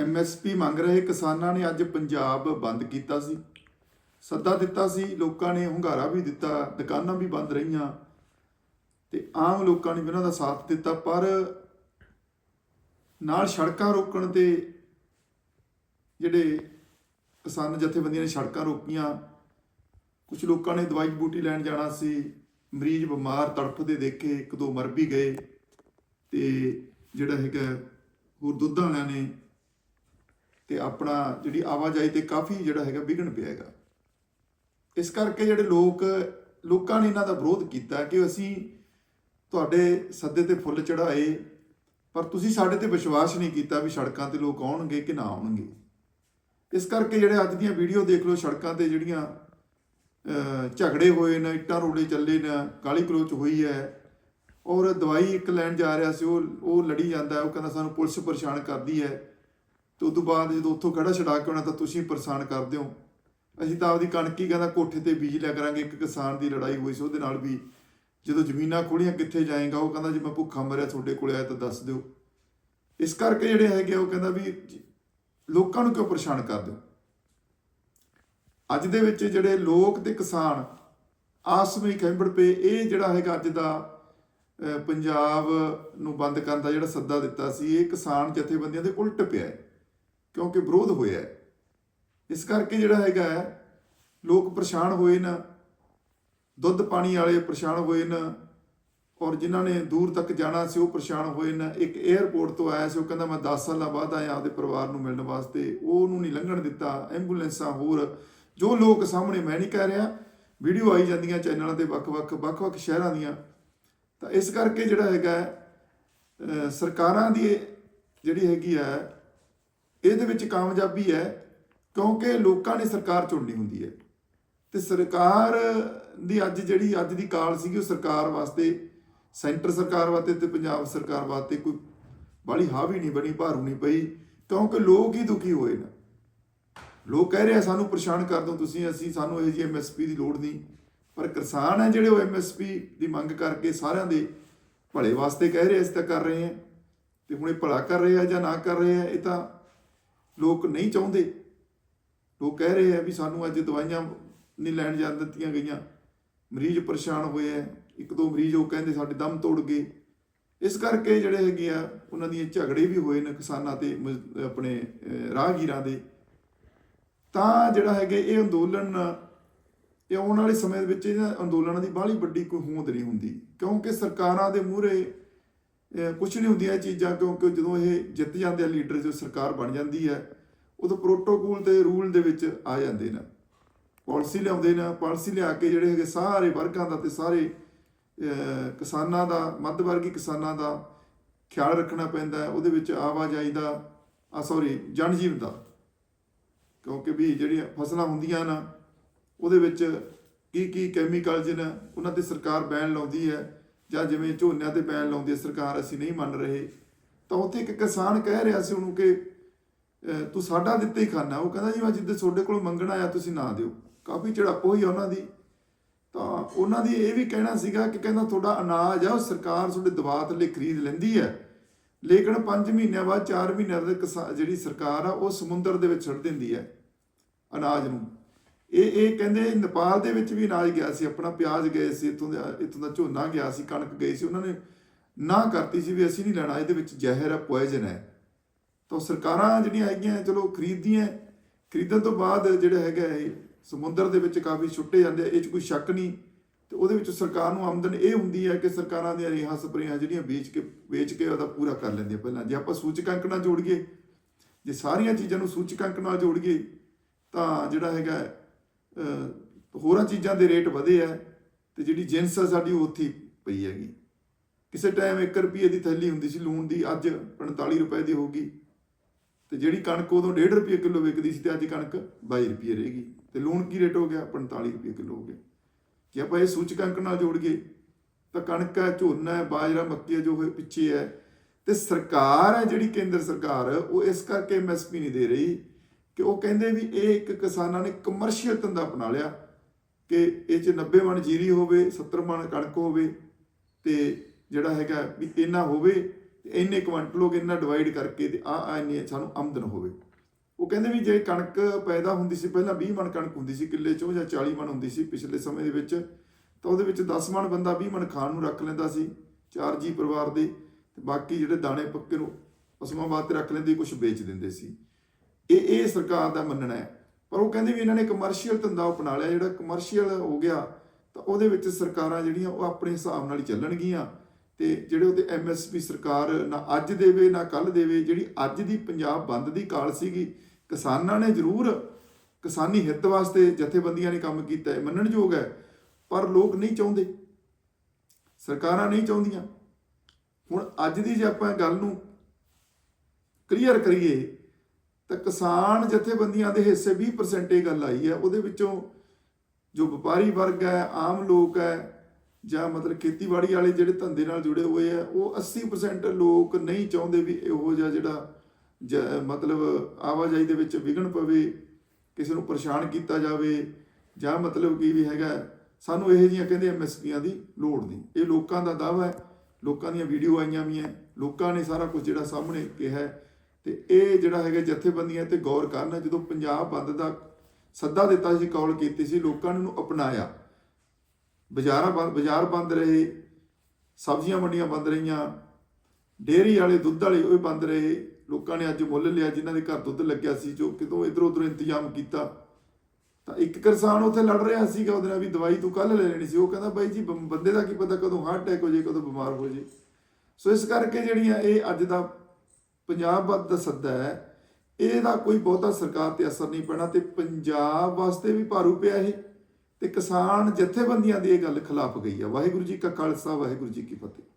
MSP ਮੰਗ ਰਹੇ ਕਿਸਾਨਾਂ ਨੇ ਅੱਜ ਪੰਜਾਬ ਬੰਦ ਕੀਤਾ ਸੀ। ਸੱਦਾ ਦਿੱਤਾ ਸੀ, ਲੋਕਾਂ ਨੇ ਹੁੰਗਾਰਾ ਵੀ ਦਿੱਤਾ, ਦੁਕਾਨਾਂ ਵੀ ਬੰਦ ਰਹੀਆਂ ਤੇ ਆਮ ਲੋਕਾਂ ਨੇ ਵੀ ਉਹਨਾਂ ਦਾ ਸਾਥ ਦਿੱਤਾ, ਪਰ ਨਾਲ ਸੜਕਾਂ ਰੋਕਣ ਤੇ ਜਿਹੜੇ ਕਿਸਾਨ ਜਥੇਬੰਦੀਆਂ ਨੇ ਸੜਕਾਂ ਰੋਕੀਆਂ ਕੁਝ ਲੋਕਾਂ ਨੇ ਦਵਾਈ ਬੂਟੀ ਲੈਣ ਜਾਣਾ ਸੀ, ਮਰੀਜ਼ ਬਿਮਾਰ ਤੜਫਦੇ ਦੇਖੇ, ਇੱਕ ਦੋ ਮਰ ਵੀ ਗਏ ਤੇ ਜਿਹੜਾ ਹੈਗਾ ਹੋਰ ਦੁੱਧ ਵਾਲਿਆਂ ਨੇ ਤੇ ਆਪਣਾ ਜਿਹੜੀ ਆਵਾਜਾਈ ਤੇ ਕਾਫੀ ਜਿਹੜਾ ਹੈਗਾ ਵਿਘਨ ਪਿਆ ਹੈਗਾ। ਇਸ ਕਰਕੇ ਜਿਹੜੇ ਲੋਕ, ਲੋਕਾਂ ਨੇ ਇਹਨਾਂ ਦਾ ਵਿਰੋਧ ਕੀਤਾ ਕਿ ਅਸੀਂ ਤੁਹਾਡੇ ਸੱਦੇ ਤੇ ਫੁੱਲ ਚੜਾਏ ਪਰ ਤੁਸੀਂ ਸਾਡੇ ਤੇ ਵਿਸ਼ਵਾਸ ਨਹੀਂ ਕੀਤਾ ਵੀ ਸੜਕਾਂ ਤੇ ਲੋਕ ਆਉਣਗੇ ਕਿ ਨਾ ਆਉਣਗੇ। ਇਸ ਕਰਕੇ ਜਿਹੜੇ ਅੱਜ ਦੀਆਂ ਵੀਡੀਓ ਦੇਖ ਲਓ, ਸੜਕਾਂ ਤੇ ਜਿਹੜੀਆਂ ਝਗੜੇ ਹੋਏ ਨੇ, ਇੱਟਾਂ ਰੋੜੇ ਚੱਲੇ ਨੇ ਕਾਲੀ ਕਲੋਚ ਹੋਈ ਹੈ, ਔਰ ਦਵਾਈ ਇੱਕ ਲੈਣ ਜਾ ਰਿਹਾ ਸੀ, ਉਹ ਉਹ ਲੜੀ ਜਾਂਦਾ ਉਹ ਕਹਿੰਦਾ ਸਾਨੂੰ ਪੁਲਿਸ ਪਰੇਸ਼ਾਨ ਕਰਦੀ ਹੈ। ਤੇ ਉਸ ਤੋਂ ਬਾਅਦ ਜਦੋਂ ਉੱਥੋਂ ਖੜਾ ਛਡਾ ਕੇ ਆਉਣਾ ਤਾਂ ਤੁਸੀਂ ਪਰੇਸ਼ਾਨ ਕਰਦੇ ਹੋ। ਅਸੀਂ ਤਾਂ ਆਪਦੀ ਕਣਕ ਹੀ ਕਹਿੰਦਾ ਕੋਠੇ ਤੇ ਬੀਜ ਲਿਆ ਕਰਾਂਗੇ ਇੱਕ ਕਿਸਾਨ ਦੀ ਲੜਾਈ ਹੋਈ ਸੀ ਉਹਦੇ ਨਾਲ ਵੀ। ਜਦੋਂ ਜ਼ਮੀਨਾਂ ਖੋਲੀਆਂ ਕਿੱਥੇ ਜਾਏਗਾ ਉਹ ਕਹਿੰਦਾ ਜੇ ਮੈਂ ਭੁੱਖਾ ਮਰਿਆ ਤੁਹਾਡੇ ਕੋਲ ਆਇਆ ਤਾਂ ਦੱਸ ਦਿਓ। ਇਸ ਕਰਕੇ ਜਿਹੜੇ ਹੈਗੇ ਆ, ਉਹ ਕਹਿੰਦਾ ਵੀ ਲੋਕਾਂ ਨੂੰ ਕਿਉਂ ਪਰੇਸ਼ਾਨ ਕਰਦੇ ਹੋ? ਅੱਜ ਦੇ ਵਿੱਚ ਜਿਹੜੇ ਲੋਕ ਤੇ ਕਿਸਾਨ ਆਪਸ ਵਿੱਚ ਖੈਂਬੜ ਪਏ ਇਹ ਜਿਹੜਾ ਹੈਗਾ ਅੱਜ ਦਾ ਪੰਜਾਬ ਨੂੰ ਬੰਦ ਕਰਨ ਦਾ ਜਿਹੜਾ ਸੱਦਾ ਦਿੱਤਾ ਸੀ ਇਹ ਕਿਸਾਨ ਜਥੇਬੰਦੀਆਂ ਦੇ ਉਲਟ ਪਿਆ ਹੈ। ਕਿਉਂਕਿ ਵਿਰੋਧ ਹੋਇਆ ਇਸ ਕਰਕੇ ਜਿਹੜਾ ਹੈਗਾ ਲੋਕ ਪਰੇਸ਼ਾਨ ਹੋਏ ਨਾ, ਦੁੱਧ ਪਾਣੀ ਵਾਲੇ ਪਰੇਸ਼ਾਨ ਹੋਏ ਨਾ, ਔਰ ਜਿਨ੍ਹਾਂ ਨੇ ਦੂਰ ਤੱਕ ਜਾਣਾ ਸੀ ਉਹ ਪਰੇਸ਼ਾਨ ਹੋਏ ਨਾ। ਇੱਕ 에ਅਰਪੋਰਟ ਤੋਂ ਆਇਆ ਸੀ, ਉਹ ਕਹਿੰਦਾ, ਮੈਂ 10 ਸਾਲਾਂ ਬਾਅਦ ਆਇਆ ਆਪਦੇ ਪਰਿਵਾਰ ਨੂੰ ਮਿਲਣ ਵਾਸਤੇ। ਉਹ ਉਹਨੂੰ ਨਹੀਂ ਲੰਘਣ ਦਿੱਤਾ, ਐਂਬੂਲੈਂਸਾਂ ਹੋਰ। ਜੋ ਲੋਕ ਸਾਹਮਣੇ, ਮੈਂ ਨਹੀਂ ਕਹਿ ਰਿਹਾ, ਵੀਡੀਓ ਆਈ ਜਾਂਦੀਆਂ ਚੈਨਲਾਂ ਤੇ ਵੱਖ-ਵੱਖ ਵੱਖ-ਵੱਖ ਸ਼ਹਿਰਾਂ ਦੀਆਂ। ਤਾਂ ਇਸ ਕਰਕੇ ਜਿਹੜਾ ਹੈਗਾ ਸਰਕਾਰਾਂ ਦੀ ਜਿਹੜੀ ਹੈਗੀ ਹੈ ਇਹਦੇ ਵਿੱਚ ਕਾਮਯਾਬੀ ਹੈ ਕਿਉਂਕਿ ਲੋਕਾਂ ਨੇ ਸਰਕਾਰ ਚੁਣਨੀ ਹੁੰਦੀ ਹੈ। ਤੇ ਸਰਕਾਰ ਦੀ ਅੱਜ ਜਿਹੜੀ ਅੱਜ ਦੀ ਕਾਲ ਸੀਗੀ ਉਹ ਸਰਕਾਰ ਵਾਸਤੇ, ਸੈਂਟਰ ਸਰਕਾਰ ਵਾਸਤੇ ਤੇ ਪੰਜਾਬ ਸਰਕਾਰ ਵਾਸਤੇ ਕੋਈ ਬਾਲੀ ਹਾਵੀ ਨਹੀਂ ਬਣੀ, ਭਾਰੂ ਨਹੀਂ ਪਈ, ਕਿਉਂਕਿ ਲੋਕ ਹੀ ਦੁਖੀ ਹੋਏ ਨਾ। ਲੋਕ ਕਹਿ ਰਹੇ ਆ, ਸਾਨੂੰ ਪਰੇਸ਼ਾਨ ਕਰ ਦੋ ਤੁਸੀਂ, ਅਸੀਂ ਸਾਨੂੰ ਇਹ ਜੀ ਐਮਐਸਪੀ ਦੀ ਲੋੜ ਨਹੀਂ। ਪਰ ਕਿਸਾਨ ਹੈ ਜਿਹੜੇ ਉਹ ਐਮਐਸਪੀ ਦੀ ਮੰਗ ਕਰਕੇ ਸਾਰਿਆਂ ਦੇ ਭਲੇ ਵਾਸਤੇ ਕਹਿ ਰਹੇ ਅਸੀਂ ਤਾਂ ਕਰ ਰਹੇ ਹਾਂ ਤੇ ਹੁਣ ਇਹ ਭਲਾ ਕਰ ਰਹੇ ਆ ਜਾਂ ਨਾ ਕਰ ਰਹੇ ਆ, ਇਹ ਤਾਂ ਲੋਕ ਨਹੀਂ ਚਾਹੁੰਦੇ। ਲੋਕ ਕਹਿ ਰਹੇ ਆ ਵੀ ਸਾਨੂੰ ਅੱਜ ਦਵਾਈਆਂ ਨਹੀਂ ਲੈਣ ਜਾਣ ਦਿੱਤੀਆਂ ਗਈਆਂ। ਮਰੀਜ਼ ਪਰੇਸ਼ਾਨ ਹੋਏ ਆ। ਇੱਕ ਦੋ ਮਰੀਜ਼ ਉਹ ਕਹਿੰਦੇ ਸਾਡੇ ਦਮ ਤੋੜ ਗਏ। ਇਸ ਕਰਕੇ ਜਿਹੜੇ ਹੈਗੇ ਆ, ਉਹਨਾਂ ਦੀਆਂ ਝਗੜੇ ਵੀ ਹੋਏ ਨੇ ਕਿਸਾਨਾਂ ਤੇ ਮਜ਼- ਆਪਣੇ ਰਾਹਗੀਰਾਂ ਦੇ। ਤਾਂ ਜਿਹੜਾ ਹੈਗੇ ਇਹ ਅੰਦੋਲਨ, ਇਹ ਆਉਣ ਵਾਲੇ ਸਮੇਂ ਦੇ ਵਿੱਚ ਇਹਨਾਂ ਅੰਦੋਲਨਾਂ ਦੀ ਬਾਹਲੀ ਵੱਡੀ ਕੋਈ ਹੋਂਦ ਨਹੀਂ ਹੁੰਦੀ। ਕਿਉਂਕਿ ਸਰਕਾਰਾਂ ਦੇ ਮੂਹਰੇ ਕੁਝ ਨਹੀਂ ਹੁੰਦੀਆਂ ਇਹ ਚੀਜ਼ਾਂ, ਕਿਉਂਕਿ ਜਦੋਂ ਇਹ ਜਿੱਤ ਜਾਂਦੇ ਆ ਲੀਡਰ ਜੋ ਸਰਕਾਰ ਬਣ ਜਾਂਦੀ ਹੈ, ਉਦੋਂ ਪ੍ਰੋਟੋਕੋਲ ਤੇ ਰੂਲ ਦੇ ਵਿੱਚ ਆ ਜਾਂਦੇ ਨੇ। ਪਾਲਿਸੀ ਲਿਆਉਂਦੇ ਨੇ ਪਾਲਿਸੀ ਲਿਆ ਕੇ ਜਿਹੜੇ ਹੈਗੇ ਸਾਰੇ ਵਰਗਾਂ ਦਾ ਤੇ ਸਾਰੇ ਕਿਸਾਨਾਂ ਦਾ ਮੱਧ ਵਰਗੀ ਕਿਸਾਨਾਂ ਦਾ ਖਿਆਲ ਰੱਖਣਾ ਪੈਂਦਾ ਉਹਦੇ ਵਿੱਚ ਆਵਾਜਾਈ ਦਾ ਆ ਸੌਰੀ ਜਨਜੀਵਨ ਦਾ। ਕਿਉਂਕਿ ਵੀ ਜਿਹੜੀਆਂ ਫਸਲਾਂ ਹੁੰਦੀਆਂ ਨਾ, ਉਹਦੇ ਵਿੱਚ ਕੀ ਕੀ ਕੈਮੀਕਲਜ਼ ਨੇ, ਉਹਨਾਂ ਤੇ ਸਰਕਾਰ ਬੈਨ ਲਾਉਂਦੀ ਹੈ। ਜਾਂ ਜਿਵੇਂ ਝੋਨਿਆਂ ਤੇ ਬੈਨ ਲਾਉਂਦੀ ਸਰਕਾਰ ਅਸੀਂ ਨਹੀਂ ਮੰਨ ਰਹੇ, ਤਾਂ ਉੱਥੇ ਇੱਕ ਕਿਸਾਨ ਕਹਿ ਰਿਹਾ ਸੀ ਉਹਨੂੰ ਕਿ ਤੂੰ ਸਾਡਾ ਦਿੱਤੇ ਹੀ ਖਾਣਾ ਉਹ ਕਹਿੰਦਾ ਜੀ ਮੈਂ ਜਿੱਦੇ ਤੁਹਾਡੇ ਕੋਲ ਮੰਗਣਾ ਆਇਆ ਤੁਸੀਂ ਨਾ ਦਿਓ। ਕਾਫੀ ਝੜਪ ਹੋਈ ਆ ਉਹਨਾਂ ਦੀ। ਤਾਂ ਉਹਨਾਂ ਦੀ ਇਹ ਵੀ ਕਹਿਣਾ ਸੀਗਾ ਕਿ ਕਹਿੰਦਾ ਤੁਹਾਡਾ ਅਨਾਜ ਆ, ਉਹ ਸਰਕਾਰ ਤੁਹਾਡੇ ਦਬਾਅ ਥੱਲੇ ਖਰੀਦ ਲੈਂਦੀ ਹੈ। ਲੇਕਿਨ 5 ਮਹੀਨਿਆਂ ਬਾਅਦ 4 ਮਹੀਨਿਆਂ ਦੇ ਕਿਸਾ- ਜਿਹੜੀ ਸਰਕਾਰ ਆ, ਉਹ ਸਮੁੰਦਰ ਦੇ ਵਿੱਚ ਛੱਡ ਦਿੰਦੀ ਹੈ ਅਨਾਜ ਨੂੰ। ਇਹ ਇਹ ਕਹਿੰਦੇ ਨੇਪਾਲ ਦੇ ਵਿੱਚ ਵੀ ਅਨਾਜ ਗਿਆ ਸੀ, ਆਪਣਾ ਪਿਆਜ਼ ਗਏ ਸੀ, ਇਥੋਂ ਦਾ ਇਥੋਂ ਦਾ ਝੋਨਾ ਗਿਆ ਸੀ, ਕਣਕ ਗਈ ਸੀ, ਉਹਨਾਂ ਨੇ ਨਾ ਕਰਤੀ ਸੀ ਵੀ ਅਸੀਂ ਨਹੀਂ ਲੈਣਾ, ਇਹਦੇ ਵਿੱਚ ਜ਼ਹਿਰ ਹੈ ਪੋਇਜ਼ਨ ਹੈ। ਤਾਂ ਸਰਕਾਰਾਂ ਜਿਹੜੀਆਂ ਹੈਗੀਆਂ, ਚਲੋ ਖਰੀਦਦੀਆਂ, ਖਰੀਦਣ ਤੋਂ ਬਾਅਦ ਜਿਹੜਾ ਹੈਗਾ ਇਹ ਸਮੁੰਦਰ ਦੇ ਵਿੱਚ ਕਾਫੀ ਛੁੱਟੇ ਜਾਂਦੇ ਇਹ 'ਚ ਕੋਈ ਸ਼ੱਕ ਨਹੀਂ। ਤੇ ਉਹਦੇ ਵਿੱਚ ਸਰਕਾਰ ਨੂੰ ਆਮਦਨ ਇਹ ਹੁੰਦੀ ਹੈ ਕਿ ਸਰਕਾਰਾਂ ਦੀਆਂ ਰੇਹਾਂ ਸਪਰੇਆਂ ਜਿਹੜੀਆਂ ਵੇਚ ਕੇ ਵੇਚ ਕੇ ਉਹਦਾ ਪੂਰਾ ਕਰ ਲੈਂਦੇ ਪਹਿਲਾਂ। ਜੇ ਆਪਾਂ ਸੂਚਕਾਂਕ ਨਾਲ ਜੋੜੀਏ, ਜੇ ਸਾਰੀਆਂ ਚੀਜ਼ਾਂ ਨੂੰ ਸੂਚਕਾਂਕ ਨਾਲ ਜੋੜੀਏ, ਤਾਂ ਜਿਹੜਾ ਹੈਗਾ ਹੋਰਾਂ ਚੀਜ਼ਾਂ ਦੇ ਰੇਟ ਵਧੇ ਆ ਤੇ ਜਿਹੜੀ ਜਿੰਸ ਆ ਸਾਡੀ ਉਹ ਉੱਥੇ ਪਈ ਹੈਗੀ। ਕਿਸੇ ਟਾਈਮ 1 ਰੁਪਏ ਦੀ ਥੈਲੀ ਹੁੰਦੀ ਸੀ ਲੂਣ ਦੀ, ਅੱਜ 45 ਰੁਪਏ ਦੀ ਹੋ ਗਈ। ਤੇ ਜਿਹੜੀ ਕਣਕ ਉਦੋਂ 1.5 ਰੁਪਏ ਕਿਲੋ ਵਿਕਦੀ ਸੀ ਤੇ ਅੱਜ ਕਣਕ 22 ਰੁਪਏ ਰਹੇਗੀ ਤੇ ਲੂਣ ਕੀ ਰੇਟ ਹੋ ਗਿਆ? 45 ਰੁਪਏ ਕਿਲੋ ਹੋ ਗਿਆ। ਜੇ ਆਪਾਂ ਇਹ ਸੂਚਕਾਂਕ ਨਾਲ ਜੋੜੀਏ, ਤਾਂ ਕਣਕ ਹੈ, ਝੋਨਾ ਹੈ, ਬਾਜਰਾ, ਮੱਕੀ ਹੈ, ਜੋ ਹੋਏ ਪਿੱਛੇ ਹੈ। ਤੇ ਸਰਕਾਰ ਹੈ ਜਿਹੜੀ ਕੇਂਦਰ ਸਰਕਾਰ, ਉਹ ਇਸ ਕਰਕੇ ਐਮਐਸਪੀ ਨਹੀਂ ਦੇ ਰਹੀ। ਕਿ ਉਹ ਕਹਿੰਦੇ ਵੀ ਇਹ ਇੱਕ ਕਿਸਾਨਾਂ ਨੇ ਕਮਰਸ਼ੀਅਲ ਧੰਦਾ ਅਪਣਾ ਲਿਆ ਕਿ ਇਹ ਚ 90 ਮਣ ਜੀਰੀ ਹੋਵੇ 70 ਮਣ ਕਣਕ ਹੋਵੇ ਤੇ ਜਿਹੜਾ ਹੈਗਾ ਵੀ ਇੰਨਾ ਹੋਵੇ ਤੇ ਇੰਨੇ ਕੁਇੰਟਲ ਹੋ ਇੰਨਾ ਡਿਵਾਈਡ ਕਰਕੇ ਤੇ ਆ ਆ ਇੰਨੀ ਸਾਨੂੰ ਆਮਦਨ ਹੋਵੇ। ਉਹ ਕਹਿੰਦੇ ਵੀ ਜੇ ਕਣਕ ਪੈਦਾ ਹੁੰਦੀ ਸੀ, ਪਹਿਲਾਂ 20 ਮਣ ਕਣਕ ਹੁੰਦੀ ਸੀ ਕਿੱਲੇ ਚੋਂ ਜਾਂ 40 ਮਣ ਹੁੰਦੀ ਸੀ ਪਿਛਲੇ ਸਮੇਂ ਦੇ ਵਿੱਚ, ਤਾਂ ਉਹਦੇ ਵਿੱਚ 10 ਮਣ ਬੰਦਾ 20 ਮਣ ਖਾਣ ਨੂੰ ਰੱਖ ਲੈਂਦਾ ਸੀ, ਚਾਰ ਜੀ ਪਰਿਵਾਰ ਦੇ, ਤੇ ਬਾਕੀ ਜਿਹੜੇ ਦਾਣੇ ਪੱਕੇ ਨੂੰ ਪਸ਼ੂਆਂ ਵਾਸਤੇ ਰੱਖ ਲੈਂਦੇ ਕੁਝ ਵੇਚ ਦਿੰਦੇ ਸੀ। ਇਹ ਇਹ ਸਰਕਾਰ ਦਾ ਮੰਨਣਾ ਹੈ। ਪਰ ਉਹ ਕਹਿੰਦੇ ਵੀ ਇਹਨਾਂ ਨੇ ਕਮਰਸ਼ੀਅਲ ਧੰਦਾ ਅਪਣਾ ਲਿਆ, ਜਿਹੜਾ ਕਮਰਸ਼ੀਅਲ ਹੋ ਗਿਆ, ਤਾਂ ਉਹਦੇ ਵਿੱਚ ਸਰਕਾਰਾਂ ਜਿਹੜੀਆਂ ਉਹ ਆਪਣੇ ਹਿਸਾਬ ਨਾਲ ਹੀ ਚੱਲਣਗੀਆਂ। ਤੇ ਜਿਹੜੇ ਉਹਦੇ ਐਮਐਸਪੀ ਸਰਕਾਰ ਨਾ ਅੱਜ ਦੇਵੇ, ਨਾ ਕੱਲ ਦੇਵੇ, ਜਿਹੜੀ ਅੱਜ ਦੀ ਪੰਜਾਬ ਬੰਦ ਦੀ ਕਾਲ ਸੀਗੀ, ਕਿਸਾਨਾਂ ਨੇ ਜ਼ਰੂਰ ਕਿਸਾਨੀ ਹਿੱਤ ਵਾਸਤੇ ਜਥੇਬੰਦੀਆਂ ਨੇ ਕੰਮ ਕੀਤਾ ਹੈ, ਮੰਨਣਯੋਗ ਹੈ। ਪਰ ਲੋਕ ਨਹੀਂ ਚਾਹੁੰਦੇ। ਸਰਕਾਰਾਂ ਨਹੀਂ ਚਾਹੁੰਦੀਆਂ। ਹੁਣ ਅੱਜ ਦੀ ਜੇ ਆਪਾਂ ਗੱਲ ਨੂੰ ਕਲੀਅਰ ਕਰੀਏ ਤਾਂ ਕਿਸਾਨ ਜਥੇਬੰਦੀਆਂ ਦੇ ਹਿੱਸੇ 20% ਇਹ ਗੱਲ ਆਈ ਹੈ, ਉਹਦੇ ਵਿੱਚੋਂ ਜੋ ਵਪਾਰੀ ਵਰਗ ਹੈ, ਆਮ ਲੋਕ ਹੈ, ਜਾਂ ਮਤਲਬ ਖੇਤੀਬਾੜੀ ਵਾਲੇ ਜਿਹੜੇ ਧੰਦੇ ਨਾਲ ਜੁੜੇ ਹੋਏ ਆ ਉਹ 80% ਲੋਕ ਨਹੀਂ ਚਾਹੁੰਦੇ ਵੀ ਇਹੋ ਜਿਹਾ ਜਿਹੜਾ ਜ- ਮਤਲਬ ਆਵਾਜਾਈ ਦੇ ਵਿੱਚ ਵਿਘਨ ਪਵੇ, ਕਿਸੇ ਨੂੰ ਪਰੇਸ਼ਾਨ ਕੀਤਾ ਜਾਵੇ, ਜਾਂ ਮਤਲਬ ਕੀ ਵੀ ਹੈਗਾ, ਸਾਨੂੰ ਇਹ ਜੀਆਂ ਕਹਿੰਦੇ ਐਮਐਸਪੀਆਂ ਦੀ ਲੋੜ ਨਹੀਂ। ਇਹ ਲੋਕਾਂ ਦਾ ਦਾਵਾ ਹੈ, ਲੋਕਾਂ ਦੀਆਂ ਵੀਡੀਓ ਆਈਆਂ ਵੀ ਹੈ, ਲੋਕਾਂ ਨੇ ਸਾਰਾ ਕੁਝ ਜਿਹੜਾ ਸਾਹਮਣੇ ਕਿਹਾ ਹੈ ਤੇ ਇਹ ਜਿਹੜਾ ਹੈਗਾ ਜਥੇਬੰਦੀਆਂ ਤੇ ਗੌਰ ਕਰਨ ਜਦੋਂ ਪੰਜਾਬ ਬੰਦ ਦਾ ਸੱਦਾ ਦਿੱਤਾ ਸੀ, ਕਾਲ ਕੀਤੀ ਸੀ, ਲੋਕਾਂ ਨੇ ਉਹਨੂੰ ਅਪਣਾਇਆ। ਬਾਜ਼ਾਰਾਂ ਬੰਦ, ਬਾਜ਼ਾਰ ਬੰਦ ਰਹੇ, ਸਬਜ਼ੀਆਂ ਮੰਡੀਆਂ ਬੰਦ ਰਹੀਆਂ, ਡੇਅਰੀ ਵਾਲੇ, ਦੁੱਧ ਵਾਲੇ ਉਹ ਬੰਦ ਰਹੇ। ਲੋਕਾਂ ਨੇ ਅੱਜ ਮੁੱਲ ਲਿਆ, ਜਿਨ੍ਹਾਂ ਦੇ ਘਰ ਦੁੱਧ ਲੱਗਿਆ ਸੀ, ਜੋ ਕਿਤੋਂ ਇਧਰ ਉਧਰ ਇੰਤਜ਼ਾਮ ਕੀਤਾ। ਤਾਂ ਇੱਕ ਕਿਸਾਨ ਉੱਥੇ ਲੜ ਰਿਹਾ ਸੀਗਾ, ਉਹਦੇ ਨਾਲ ਵੀ ਦਵਾਈ ਤੂੰ ਕੱਲ ਲੈ ਲੈਣੀ ਸੀ। ਉਹ ਕਹਿੰਦਾ, ਬਾਈ ਜੀ, ਬੰਦੇ ਦਾ ਕੀ ਪਤਾ ਕਦੋਂ ਹਾਰਟ ਅਟੈਕ ਹੋ ਜੇ ਕਦੋਂ ਬਿਮਾਰ ਹੋ ਜੇ ਸੋ ਇਸ ਕਰਕੇ ਜਿਹੜੀਆਂ ਇਹ ਅੱਜ ਦਾ ਪੰਜਾਬ ਵੱਧ ਦਾ ਸੱਦਾ ਹੈ। ਇਹਦਾ ਕੋਈ ਬਹੁਤਾ ਸਰਕਾਰ ਤੇ ਅਸਰ ਨਹੀਂ ਪੈਣਾ ਤੇ ਪੰਜਾਬ ਵਾਸਤੇ ਵੀ ਭਾਰੂ ਪਿਆ ਇਹ। ਤੇ ਕਿਸਾਨ ਜਥੇਬੰਦੀਆਂ ਦੀ ਇਹ ਗੱਲ ਖਿਲਾਫ ਗਈ ਆ। ਵਾਹਿਗੁਰੂ ਜੀ ਕਾ ਖਾਲਸਾ, ਵਾਹਿਗੁਰੂ ਜੀ ਕੀ ਫਤਿਹ।